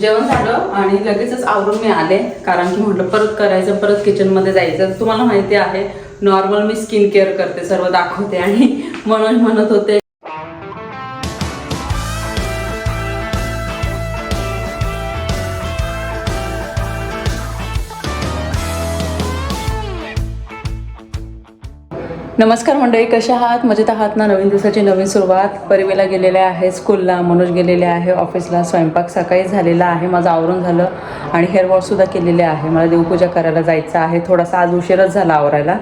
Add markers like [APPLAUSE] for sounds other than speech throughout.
जेवण झालं आणि लगेचच आवरून मी आले. कारण की म्हटलं परत करायचं परत किचनमध्ये जायचं. तुम्हाला माहिती आहे नॉर्मल मी स्किन केअर करते सर्व दाखवते आणि [LAUGHS] म्हणून म्हणत होते नमस्कार मंडळी कशा आहात? मजेत आहात ना? नवीन दिवसाची नवीन सुरुवात. परिवेला गेलेले आहे स्कूलला मनोज गेलेले आहे ऑफिसला स्वयंपाक सकाळी झालेला आहे माझं आवरून झालं आणि हेअर वॉशसुद्धा केलेले आहे. मला देवपूजा करायला जायचं आहे. थोडासा आज उशीरच झाला आवरायला.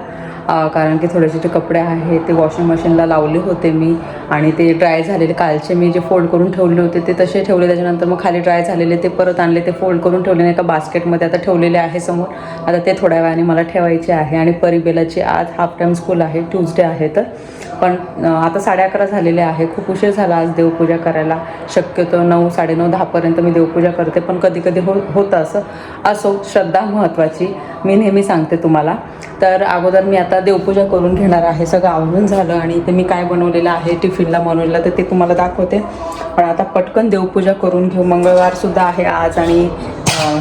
कारण की थोडेसे जे कपडे आहेत ते वॉशिंग मशीनला लावले होते मी आणि ते ड्राय झालेले. कालचे मी जे फोल्ड करून ठेवले होते ते तसे ठेवले. त्याच्यानंतर मग खाली ड्राय झालेले ते परत आणले. ते फोल्ड करून ठेवले एका बास्केटमध्ये आता ठेवलेले आहे समोर. आता ते थोड्या वेळाने मला ठेवायचे आहे. आणि परिबेलाची आज हाफ टाईम स्कूल आहे. ट्यूजडे आहे तर. पण आता साडे अकरा झालेले आहे. खूप उशीर झाला आज देवपूजा करायला. शक्यतो नऊ साडेनऊ दहापर्यंत मी देवपूजा करते पण कधी कधी हो होतं असं. असो श्रद्धा महत्त्वाची मी नेहमी सांगते तुम्हाला. तर अगोदर मी आता देवपूजा करून घेणार आहे. सगळं आवडून झालं आणि ते मी काय बनवलेलं आहे टिफिनला बनवलेलं तर ते तुम्हाला दाखवते. पण आता पटकन देवपूजा करून घेऊ. मंगळवारसुद्धा आहे आज आणि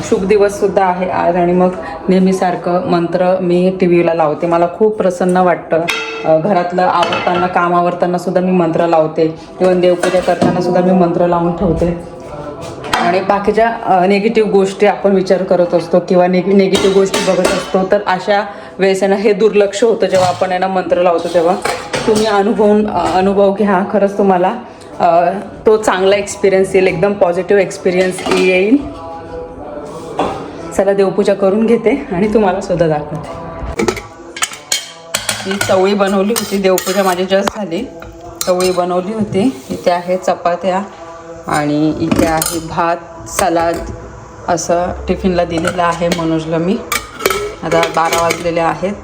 शुभ दिवससुद्धा आहे आज आणि मग नेहमीसारखं मंत्र मी टी व्हीला लावते. मला खूप प्रसन्न वाटतं. घरातलं आवरताना काम आवरताना सुद्धा मी मंत्र लावते. किंवा देवपूजा करताना सुद्धा मी मंत्र लावून ठेवते. आणि बाकीच्या निगेटिव्ह गोष्टी आपण विचार करत असतो किंवा निगे निगेटिव्ह गोष्टी बघत असतो तर अशा वेळेस ना हे दुर्लक्ष होतं जेव्हा आपण यांना मंत्र लावतो तेव्हा. तुम्ही अनुभवून अनुभव घ्या खरंच तुम्हाला. तो चांगला एक्सपिरियन्स येईल एकदम पॉझिटिव्ह एक्सपिरियन्स येईल. चला देवपूजा करून घेते आणि तुम्हाला सुद्धा दाखवते. ही चवळी बनवली होती. देवपूजा माझी जस्ट झाली. चवळी बनवली होती. इथे आहे चपात्या आणि इथे आहे भात सलाद असं टिफिनला दिलेलं आहे मनोजला मी. आता बारा वाजलेले आहेत.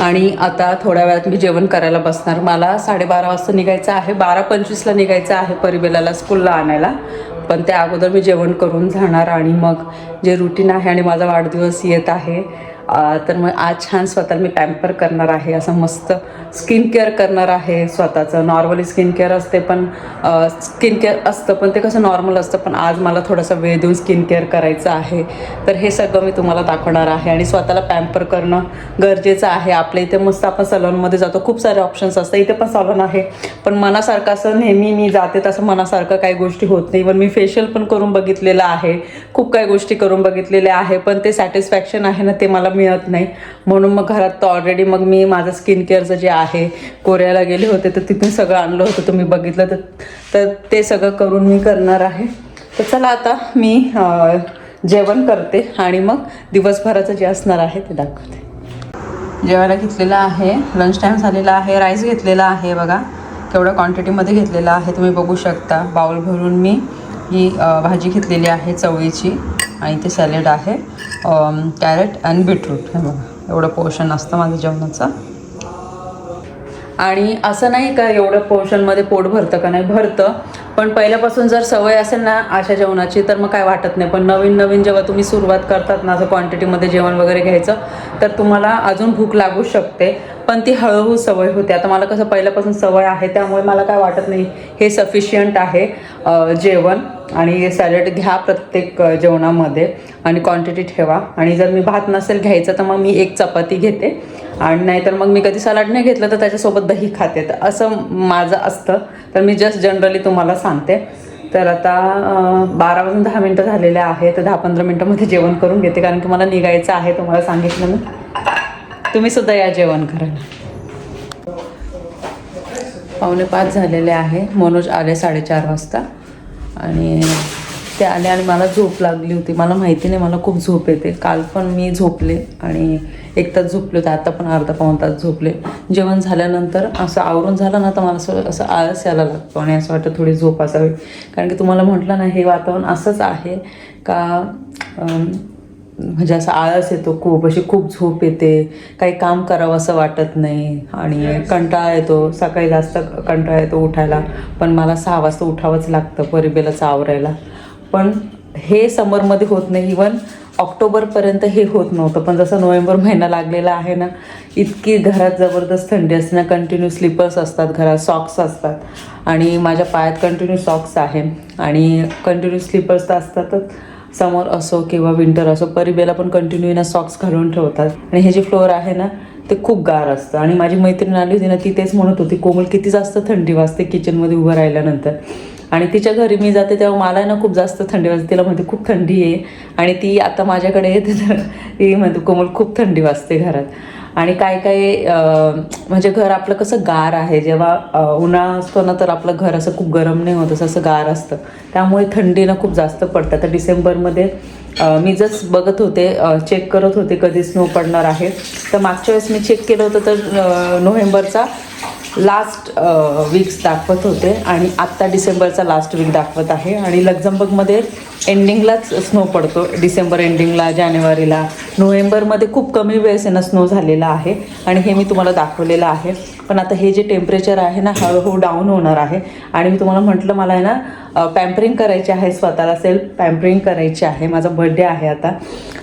आणि आता थोड्या वेळात मी जेवण करायला बसणार. मला साडेबारा वाजता निघायचं आहे. बारा पंचवीसला निघायचं आहे परिबेलाला स्कूलला आणायला. पण त्या अगोदर मी जेवण करून जाणार आणि मग जे रुटीन आहे आणि माझा वाढदिवस येत आहे तर मग आज छान स्वतःला मी पॅम्पर करणार आहे असं मस्त स्किन केअर करणार आहे स्वतःचं. नॉर्मली स्किन केअर असते पण स्किन केअर असतं पण ते कसं नॉर्मल असतं पण आज मला थोडासा वेळ देऊन स्किन केअर करायचं आहे. तर हे सगळं मी तुम्हाला दाखवणार आहे आणि स्वतःला पॅम्पर करणं गरजेचं आहे. आपल्या इथे मस्त आपण सलॉनमध्ये जातो खूप सारे ऑप्शन्स असतात. इथे पण सलॉन आहे पण मनासारखं असं नेहमी मी जाते तसं मनासारखं काही गोष्टी होत नाही. इवन मी फेशियल पण करून बघितलेलं आहे खूप काही गोष्टी करून बघितलेल्या आहे पण ते सॅटिस्फॅक्शन आहे ना ते मला मिळत नाही. म्हणून मग घरात तर ऑलरेडी मग मी माझं स्किन केअरचं जे आहे कोरियाला गेले होते तर तिथून सगळं आणलं होतं. तुम्ही बघितलं तर तर ते सगळं करून मी करणार आहे. तर चला आता मी जेवण करते आणि मग दिवसभराचं जे असणार आहे ते दाखवते. जेवायला घेतलेलं आहे लंच टाईम झालेला आहे राईस घेतलेला आहे बघा. केवढ्या क्वांटिटीमध्ये घेतलेला आहे तुम्ही बघू शकता. बाउल भरून मी ही भाजी घेतलेली आहे चवळीची. आणि ते सॅलेड आहे कॅरेट अँड बीटरूट. हे बघा एवढं पोर्शन असतं माझं जेवणाचं. आणि असं नाही का एवढं पोर्शनमध्ये पोट भरतं का नाही? भरतं. पण पहिल्यापासून जर सवय असेल ना अशा जेवणाची तर मग काय वाटत नाही. पण नवीन नवीन जेव्हा तुम्ही सुरुवात करतात ना असं क्वांटिटीमध्ये जेवण वगैरे घ्यायचं तर तुम्हाला अजून भूक लागू शकते. पण ती हळूहळू सवय होते. आता मला कसं पहिल्यापासून सवय आहे त्यामुळे मला काय वाटत नाही हे सफिशियंट आहे जेवण. आणि सॅलड घ्या प्रत्येक जेवणामध्ये आणि क्वांटिटी ठेवा. आणि जर मी भात नसेल घ्यायचं तर मग मी एक चपाती घेते. आणि नाहीतर मग मी कधी सलाड नाही घेतलं तर त्याच्यासोबत दही खाते. तर असं माझं असतं. तर मी जस्ट जनरली तुम्हाला सांगते. तर आता बारा वाजून दहा मिनटं झालेले आहे तर दहा पंधरा मिनटामध्ये जेवण करून घेते कारण की मला निघायचं आहे तुम्हाला सांगितलं मी तुम्ही सुद्धा या जेवण करायला. पावणे पाच झालेले आहे. मनोज आले साडेचार वाजता. आणि ते आले आणि मला झोप लागली होती. मला माहिती नाही मला खूप झोप येते. काल पण मी झोपले आणि एक तास झोपले होते आता पण अर्धा पाऊण तास झोपले. जेवण झाल्यानंतर असं आवरून झालं ना तर मला असं असं आळस यायला लागतो आणि असं वाटतं थोडी झोप असावी. कारण की तुम्हाला म्हटलं ना हे वातावरण असंच आहे का म्हणजे असं आळस येतो खूप अशी खूप झोप येते. काही काम करावं असं वाटत नाही आणि कंटाळा येतो. सकाळी जास्त कंटाळा येतो उठायला. पण मला सहा वाजता उठावंच लागतं परिबेलाचं आवरायला. पण हे समरमध्ये होत नाही. इवन ऑक्टोबरपर्यंत हे होत नव्हतं. पण जसं नोव्हेंबर महिना लागलेला आहे ना इतकी घरात जबरदस्त थंडी असते ना कंटिन्यू स्लीपर्स असतात घरात सॉक्स असतात. आणि माझ्या पायात कंटिन्यू सॉक्स आहे. आणि कंटिन्यू स्लीपर्स तर असतातच. समर असो किंवा विंटर असो परिबेला पण कंटिन्यू ना सॉक्स घालून ठेवतात. आणि हे जे फ्लोअर आहे ना ते खूप गार असतं. आणि माझी मैत्रीण आली होती ना ती तेच म्हणत होती कोमल किती जास्त थंडी वाजते किचनमध्ये उभं राहिल्यानंतर. आणि तिच्या घरी मी जाते तेव्हा मला ना खूप जास्त थंडी वाजते. तिला म्हणते खूप थंडी आहे. आणि ती आता माझ्याकडे येते तर ती म्हणते कोमल खूप थंडी वाजते घरात. आणि काय काय म्हणजे घर आपलं कसं गार आहे. जेव्हा उन्हाळा असतो ना तर आपलं घर असं खूप गरम नाही होत असं असं गार असतं. त्यामुळे थंडी ना खूप जास्त पडतं तर डिसेंबरमध्ये मी जस बघत होते चेक करत होते कधी स्नो पडणार आहे. तर मागच्या वेळेस मी चेक केलं होतं तर नोव्हेंबरचा लास्ट वीक्स uh, दाखवत होते आणि आत्ता डिसेंबरचा लास्ट वीक दाखवत आहे. आणि लक्झमबर्गमध्ये एंडिंगलाच स्नो पडतो. डिसेंबर एंडिंगला जानेवारीला. नोव्हेंबरमध्ये खूप कमी वेळेस यांना स्नो झालेला आहे. आणि हे मी तुम्हाला दाखवलेलं आहे. पण आता हे जे टेम्परेचर आहे ना हळूहळू डाऊन होणार आहे. आणि मी तुम्हाला म्हटलं मला आहे ना पॅम्परिंग करायची आहे स्वतःला सेल्फ पॅम्परिंग करायची आहे. माझा बड्डे आहे आता.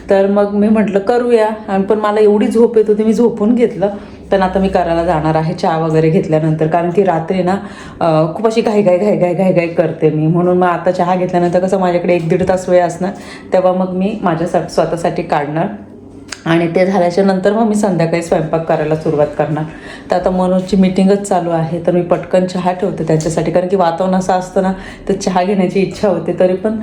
तर मग मी म्हटलं करूया. आणि पण मला एवढी झोप येत होती मी झोपून घेतलं. पण आता मी करायला जाणार आहे चहा वगैरे घेतल्यानंतर. कारण की रात्री ना खूप अशी घाई घाई घाई घाई घाई घाई करते मी. म्हणून मग आता चहा घेतल्यानंतर कसं माझ्याकडे एक दीड तास वेळ असणार तेव्हा मग मी माझ्या स्वतःसाठी काढणार. आणि ते झाल्याच्यानंतर मग मी संध्याकाळी स्वयंपाक करायला सुरुवात करणार. तर आता मनोजची मिटिंगच चालू आहे तर मी पटकन चहा ठेवते त्यांच्यासाठी. कारण की वातावरण असं असतं ना तर चहा घेण्याची इच्छा होते. तरी पण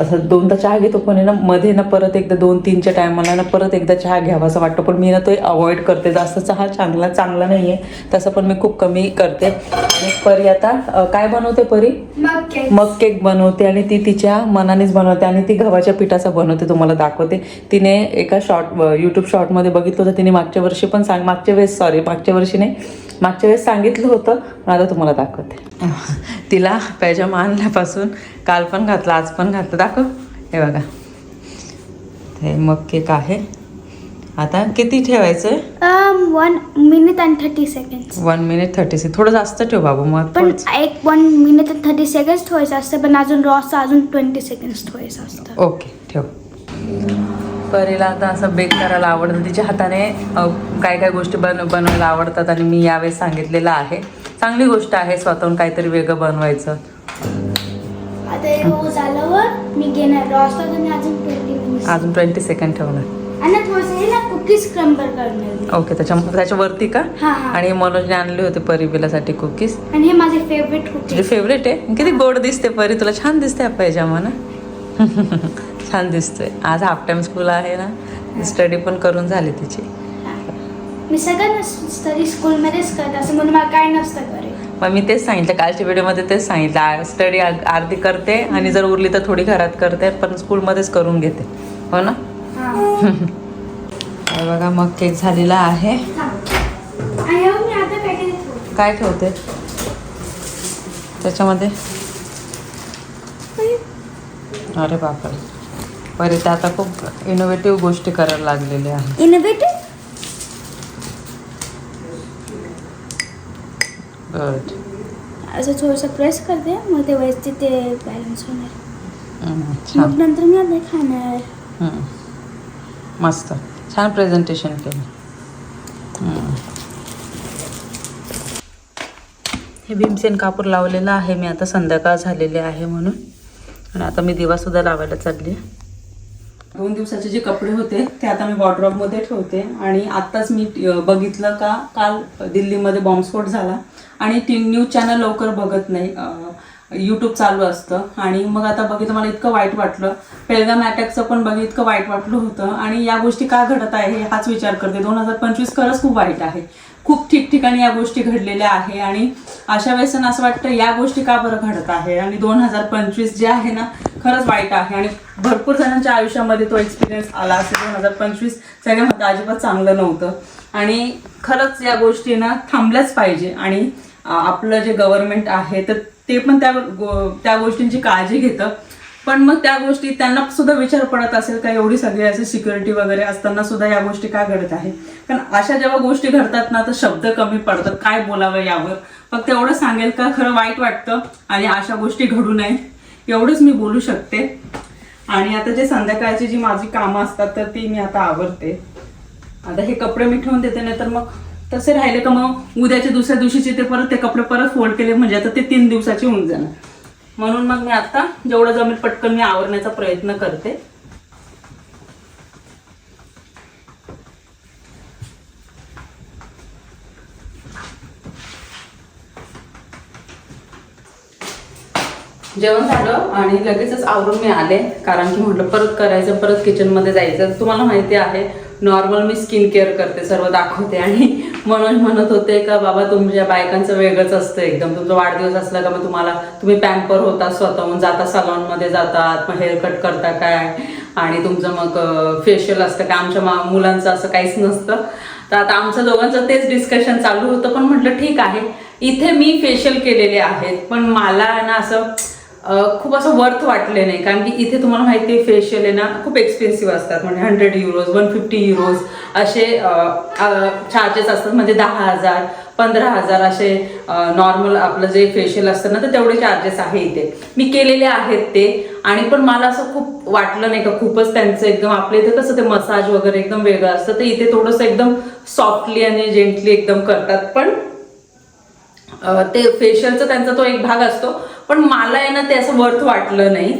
असं दोनदा चहा घेतो पण ना मध्ये ना परत एकदा दोन तीनच्या टायमाला ना परत एकदा चहा घ्यावा असं वाटतं. पण मी ना तो अवॉइड करते. जास्त चहा चांगला चांगला नाही आहे तसं पण मी खूप कमी करते. आणि परी आता काय बनवते परी? मग केक बनवते आणि ती तिच्या मनानेच बनवते आणि ती गव्हाच्या पिठाचा बनवते तुम्हाला दाखवते. तिने एका शॉर्ट यूट्यूब शॉर्टमध्ये बघितलं होतं. तिने मागच्या वर्षी पण सांग मागच्या वेळेस सॉरी मागच्या वर्षी नाही. मागच्या वेळेस सांगितलं होतं पण आता तुम्हाला दाखवते. [LAUGHS] तिला पैजामा आणल्यापासून काल पण घातलं आज पण घातलं. दाखव. हे बघा. हे मग केक आहे. आता किती ठेवायचं आहे one minute and thirty seconds one minute thirty six थोडं जास्त ठेव बाबू मग पण एक one minute and thirty seconds ठेवायचं असतं पण अजून रॉसचं अजून ट्वेंटी सेकंड्स ठेवायचं असतं. ओके ठेव. परीला आता असं बेक करायला आवडतं. तिच्या हाताने काय काय गोष्टी बन बनवायला आवडतात आणि मी यावेळेस सांगितलेलं आहे. चांगली गोष्ट आहे स्वतःहून काहीतरी वेगळं बनवायचं. आता हे अजून ट्वेंटी सेकंड ठेवणार. ओके त्याच्या त्याच्यावरती का? आणि मनोजने आणले होते परिबिलासाठी कुकीज आणि हे माझे फेवरेट कुकीज फेवरेट आहे? किती गोड दिसते परी. तुला छान दिसते पाहिजामा ना. छान दिसतोय. आज हाफ टाइम स्कूल आहे ना? स्टडी पण करून झाली तिची. मी सगळं स्टडी स्कूलमध्येच करत असं म्हणून मला काय नसतं करे मग मी तेच सांगितलं कालच्या व्हिडिओमध्ये तेच सांगितलं. स्टडी अर्धी करते आणि जर उरली तर थोडी घरात करते पण स्कूलमध्येच करून घेते. हो ना? [LAUGHS] हे. बघा मग केक झालेला आहे. काय ठेवते? त्याच्यामध्ये? अरे बापरे. बरे ते आता खूप इनोव्हेटिव्ह गोष्टी करायला लागलेले आहे इनोव्हेटिव्ह गुड असं थोडंसं प्रेस करते मग ते व्यवस्थित ते बॅलन्स होणार. मग नंतर मी आता खाणार. हम्म. मस्त. छान प्रेझेंटेशन केलं. हम्म. हे भीमसेन कापूर लावलेलं आहे मी आता संध्याकाळ झालेली आहे म्हणून. आणि आता मी दिवासुद्धा लावायला चालली दोन दिवसाचे जे कपडे होते ते आता मी वॉर्ड्रॉपमध्ये ठेवते. आणि आत्ताच मी बघितलं का काल दिल्लीमध्ये बॉम्बस्फोट झाला. आणि टी न्यूज चॅनल लवकर बघत नाही यूट्यूब चालू असतं. आणि मग आता बघितलं मला इतकं वाईट वाटलं. पेलगाम अटॅकचं पण बघितलं इतकं वाईट वाटलं होतं. आणि या गोष्टी का घडत आहे हे हाच विचार करते. दोन हजार पंचवीस खरंच खूप वाईट आहे. खूप ठिकठिकाणी या गोष्टी घडलेल्या आहे आणि अशा वेळेस असं वाटतं या गोष्टी का बरं घडत आहे? आणि दोन हजार पंचवीस जे आहे ना खरंच वाईट आहे. आणि भरपूर जणांच्या आयुष्यामध्ये तो एक्सपिरियन्स आला असेल. दोन हजार पंचवीस सगळ्यामध्ये अजिबात चांगलं नव्हतं. आणि खरंच या गोष्टी ना थांबल्याच पाहिजे. आणि आपलं जे गव्हर्नमेंट आहे तर ते पण त्या गो- त्या गोष्टींची काळजी घेतं. पण मग त्या गोष्टी त्यांना सुद्धा विचार पडत असेल का एवढी सगळी असे सिक्युरिटी वगैरे असताना सुद्धा या गोष्टी का घडत आहे? कारण अशा जेव्हा गोष्टी घडतात ना तर शब्द कमी पडतात. काय बोलावं यावर? फक्त एवढं सांगेल का खरं वाईट वाटतं आणि अशा गोष्टी घडू नये. एवढंच मी बोलू शकते. आणि आता जे संध्याकाळची जी माझी कामं असतात तर ती मी आता आवरते. आता हे कपडे मी ठेवून देते नाही तर मग तसे राहिले का मग उद्याच्या दुसऱ्या दिवशीचे ते परत ते कपडे परत फोल्ड केले म्हणजे आता ते तीन दिवसाचे होऊन जाणार. म्हणून मग मी आता जेवढं जमेल पटकन मी आवरण्याचा प्रयत्न करते. जेवण झालं आणि लगेचच आवरून मी आले. कारण की म्हटलं परत करायचं परत किचनमध्ये जायचं. तुम्हाला माहिती आहे नॉर्मल मी स्किन केअर करते सर्व दाखवते. आणि म्हणून म्हणत होते का बाबा तुमच्या बायकांचं वेगळंच असतं एकदम. तुमचा वाढदिवस असला का मग तुम्हाला तुम्ही पॅम्पर होता स्वतःहून. जाता सलॉनमध्ये जातात मग हेअरकट करता काय? आणि तुमचं मग फेशियल असतं का आमच्या मा- मुलांचं असं काहीच नसतं. तर आता आमचं दोघांचं तेच डिस्कशन चालू होतं. पण म्हटलं ठीक आहे. इथे मी फेशियल केलेले आहेत. पण मला ना असं खूप असं वर्थ वाटले नाही. कारण की इथे तुम्हाला माहिती आहे फेशियल आहे ना खूप एक्सपेन्सिव्ह असतात. म्हणजे hundred euros one fifty euros असे चार्जेस असतात. म्हणजे दहा हजार पंधरा हजार असे नॉर्मल आपलं जे फेशियल असतं ना तर तेवढे चार्जेस आहे इथे. मी केलेले आहेत ते. आणि पण मला असं खूप वाटलं नाही का खूपच त्यांचं एकदम आपल्या इथे कसं ते मसाज वगैरे एकदम वेगळं असतं. तर इथे थोडंसं एकदम सॉफ्टली आणि जेंटली एकदम करतात. पण ते फेशियलचा त्यांचा तो एक भाग असतो. पण मला आहे ना ते असं वर्थ वाटलं नाही.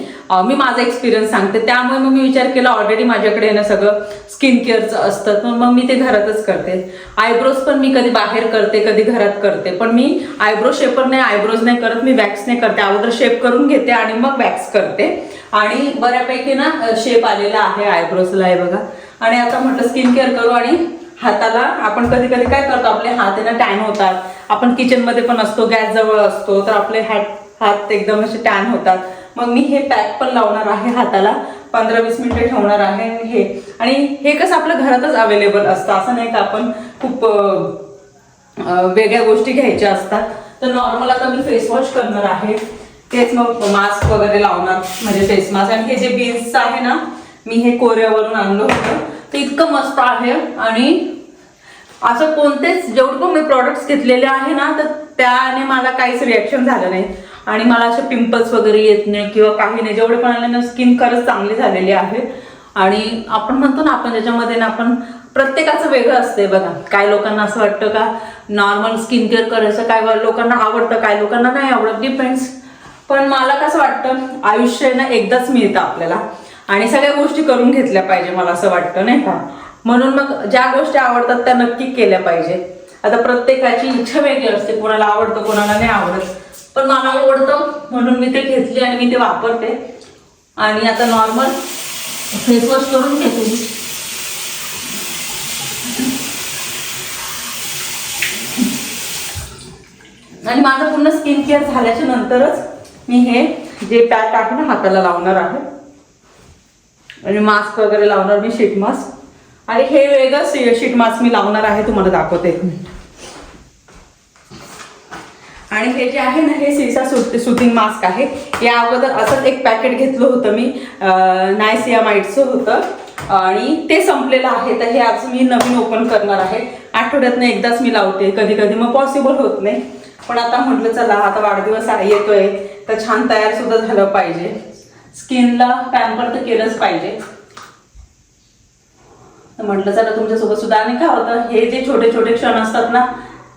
मी माझा एक्सपिरियन्स सांगते. त्यामुळे मग मी विचार केला ऑलरेडी माझ्याकडे ना सगळं स्किन केअरचं असतं. तर मग मी ते घरातच करते. आयब्रोज पण मी कधी बाहेर करते कधी घरात करते. पण मी आयब्रो शेपर नाही आयब्रोज नाही करत. मी वॅक्स नाही करते. अगोदर शेप करून घेते आणि मग वॅक्स करते. आणि बऱ्यापैकी ना शेप आलेला आहे आयब्रोजला आहे बघा. आणि आता म्हटलं स्किन केअर करू आणि हाताला आपण कधी कधी काय करतो आपले हात आहे ना टॅन होतात. आपण किचनमध्ये पण असतो गॅस जवळ असतो तर आपले हात हात एकदम असे टॅन होतात. मग मी हे पॅक पण लावणार आहे हाताला पंधरा वीस मिनिटं ठेवणार आहे आणि हे. आणि हे कसं आपल्या घरातच अवेलेबल असतं असं नाही का आपण खूप वेगळ्या गोष्टी घ्यायच्या असतात. तर नॉर्मल आता मी फेस वॉश करणार आहे. तेच मग मास्क वगैरे लावणार म्हणजे फेस मास्क आणि हे जे बीन्स आहे ना मी हे कोऱ्यावरून आणलं होतं. ते इतकं मस्त आहे. आणि असं कोणतेच जेवढे पण मी प्रॉडक्ट्स घेतलेले आहे ना तर त्याने मला काहीच रिॲक्शन झालं नाही. आणि मला असे पिंपल्स वगैरे येत नाही किंवा काही नाही. जेवढे पण आले ना स्किन खरंच चांगली झालेली आहे. आणि आपण म्हणतो ना आपण ज्याच्यामध्ये ना आपण प्रत्येकाचं वेगळं असते बघा. काय लोकांना असं वाटतं का नॉर्मल स्किन केअर करायचं काय लोकांना आवडतं काय लोकांना नाही आवडत. डिपेंड्स पण मला कसं वाटतं आयुष्य ना एकदाच मिळतं आपल्याला. आणि सगळ्या गोष्टी करून घेतल्या पाहिजे मला असं वाटतं नाही का? म्हणून मग ज्या गोष्टी आवडतात त्या नक्की केल्या पाहिजे. आता प्रत्येकाची इच्छा वेगळी असते कोणाला आवडतं कोणाला नाही आवडत. पण मला आवडतं म्हणून मी ते घेतले आणि मी ते वापरते. आणि आता नॉर्मल फेसवॉश करून घेते मी. आणि माझं पूर्ण स्किन केअर झाल्याच्या नंतरच मी हे जे पॅक आहे ना हाताला लावणार आहे आणि मास्क वगैरे लावणार मी शीट मास्क आणि हे वेगळं शीट मास्क मी लावणार आहे तुम्हाला दाखवते. एक मिनिट आणि हे जे आहे ना हे सीसा सुट सुथिंग मास्क आहे. या अगोदर असंच एक पॅकेट घेतलं होतं मी नायसियामाइडचं होतं. आणि ते संपलेलं आहे तर हे आज मी नवीन ओपन करणार आहे. आठवड्यातनं एकदाच मी लावते कधी कधी मग पॉसिबल होत नाही. पण आता म्हटलं चला आता वाढदिवस येतोय. तर छान तयार सुद्धा झालं पाहिजे. स्किनला पॅम्पर तर केलंच पाहिजे. म्हटलं चला तुमच्यासोबत सुद्धा आणि काय होतं हे जे छोटे छोटे क्षण असतात ना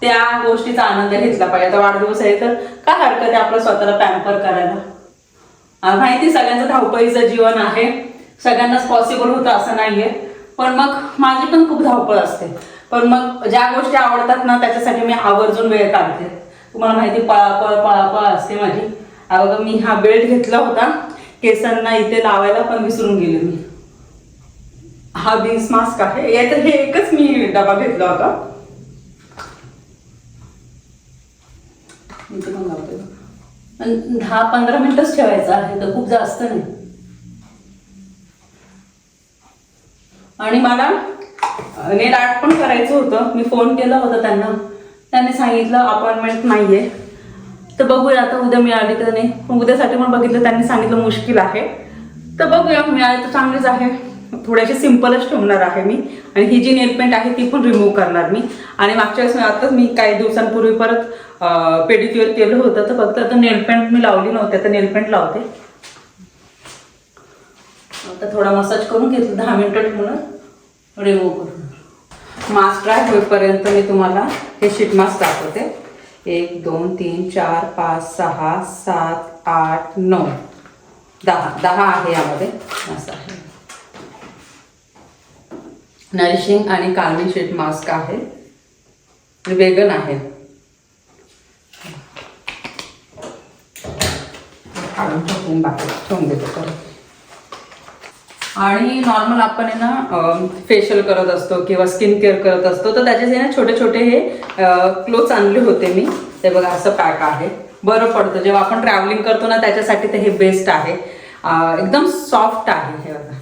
त्या गोष्टीचा आनंद घेतला पाहिजे. आता वाढदिवस आहे तर काय हरकत आहे आपलं स्वतःला पॅम्पर करायला? माहिती सगळ्यांचं धावपळीचं जीवन आहे. सगळ्यांनाच पॉसिबल होतं असं नाहीये. पण मग माझी पण खूप धावपळ असते. पण मग ज्या गोष्टी आवडतात ना त्याच्यासाठी मी आवर्जून वेळ काढते. तुम्हाला माहिती पळापळ पळापळ असते माझी. अगं मी हा बेल्ट घेतला होता. केसांना इथे लावायला पण विसरून गेले मी. हा बीन्स मास्क आहे. यात हे एकच मी डबा घेतला होता. दहा पंधरा मिनिटच ठेवायचं आहे तर खूप जास्त नाही. आणि मला नेल आर्ट पण करायचं होतं. मी फोन केला होता त्यांना. त्यांनी सांगितलं अपॉइंटमेंट नाहीये. तर बघूया आता उद्या मिळाली तर नाही. पण उद्यासाठी पण बघितलं त्यांनी सांगितलं मुश्किल आहे. तर बघूया मिळाली तर चांगलीच आहे. थोड्याशी सिम्पलच ठेवणार आहे मी. आणि ही जी नेल पेंट आहे ती पण रिमूव्ह करणार मी. आणि मागच्या वेळेस आताच मी काही दिवसांपूर्वी परत पेडिक्युअर केलं होतं. तर फक्त आता नेल पेंट मी लावली नव्हती तर नेल पेंट लावते. आता थोडा मसाज करून घेतलं दहा मिनिटं ठेवून रिमूव्ह करून. मास्क ड्राय होईपर्यंत मी तुम्हाला हे शीट मास्क दाखवते. एक दोन तीन चार पाच सहा सात आठ नऊ. दहा. दहा आहे यामध्ये. असं आहे. नरिशिंग आणि कार्मिन शीट मास्क आहे. वेगन आहे. काढून ठेवून बाकी ठेवून देतो परत. आणि नॉर्मल आपण आहे ना फेशियल करत असतो किंवा स्किन केअर करत असतो. तर त्याचे ना छोटे छोटे हे क्लोथ्स आणले होते मी. ते बघा असं पॅक आहे. बरं पडतं. जेव्हा आपण ट्रॅव्हलिंग करतो ना त्याच्यासाठी ते हे बेस्ट आहे. एकदम सॉफ्ट आहे हे बघा.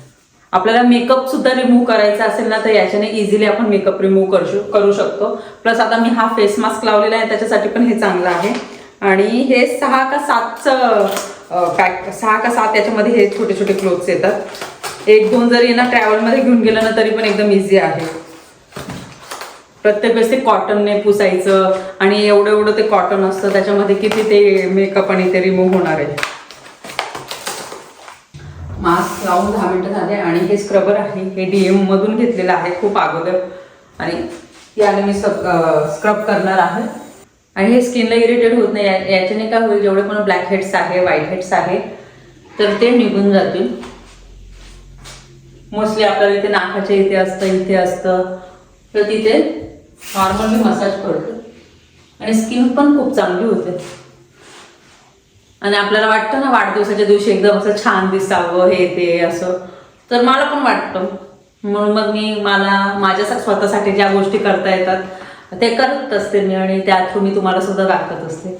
आपल्याला मेकअप सुद्धा रिमूव्ह करायचा असेल ना तर याच्याने इझिली आपण मेकअप रिमूव्ह करू करू शकतो. प्लस आता मी हा फेस मास्क लावलेला आहे त्याच्यासाठी पण हे चांगलं आहे. आणि हे सहा का सातचं पॅक सहा का सात याच्यामध्ये हे छोटे छोटे क्लोथ्स येतात. एक दोन जरी ना ट्रॅव्हलमध्ये घेऊन गेलं ना तरी पण एकदम इझी आहे. प्रत्येक वेळेस ते कॉटनने पुसायचं आणि एवढं एवढं ते कॉटन असतं त्याच्यामध्ये किती ते मेकअप आणि ते रिमूव्ह होणार आहे. मास्क लावून दहा मिनटं झाले आणि हे स्क्रबर आहे हे डीएम मधून घेतलेलं आहे खूप अगोदर. आणि याने मी स्क्रब करणार आहे. आणि हे स्किनला इरिटेट होत नाही. याच्याने काय होईल? जेवढे पण ब्लॅक हेड्स आहे व्हाईट हेड्स आहे तर ते निघून जातील. मोस्टली आपल्याला इथे नाकाच्या इथे असतं इथे असतं. तर तिथे नॉर्मल मी मसाज करतो. आणि स्किन पण खूप चांगली होते. आणि आपल्याला वाटतं ना वाढदिवसाच्या दिवशी एकदम असं छान दिसावं हे ते असं. तर मला पण वाटतं. म्हणून मग मी मला माझ्या स्वतःसाठी ज्या गोष्टी करता येतात ते करत असते मी आणि त्या थ्रू मी तुम्हाला सुद्धा दाखवत असते.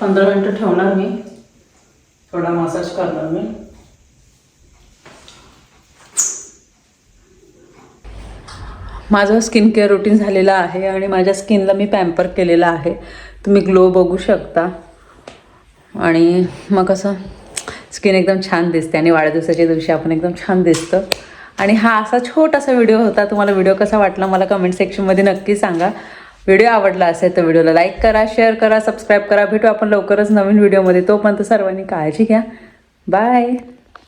पंधरा मिनटं ठेवणार मी. थोडा मसाज करणार मी. माझं स्किन केअर रुटीन झालेलं आहे आणि माझ्या स्किनला मी पॅम्पर केलेलं आहे. तुम्ही ग्लो बघू शकता. आणि मग कसं स्किन एकदम छान दिसते आणि वाढदिवसाच्या दिवशी आपण एकदम छान दिसतं. आणि हा असा छोटासा व्हिडिओ होता. तुम्हाला व्हिडिओ कसा वाटला मला कमेंट सेक्शनमध्ये नक्की सांगा. व्हिडिओ आवडला असेल तर व्हिडिओला लाईक करा शेअर करा सबस्क्राईब करा. भेटू आपण लवकरच नवीन व्हिडिओमध्ये तोपर्यंत सर्वांनी काळजी घ्या. बाय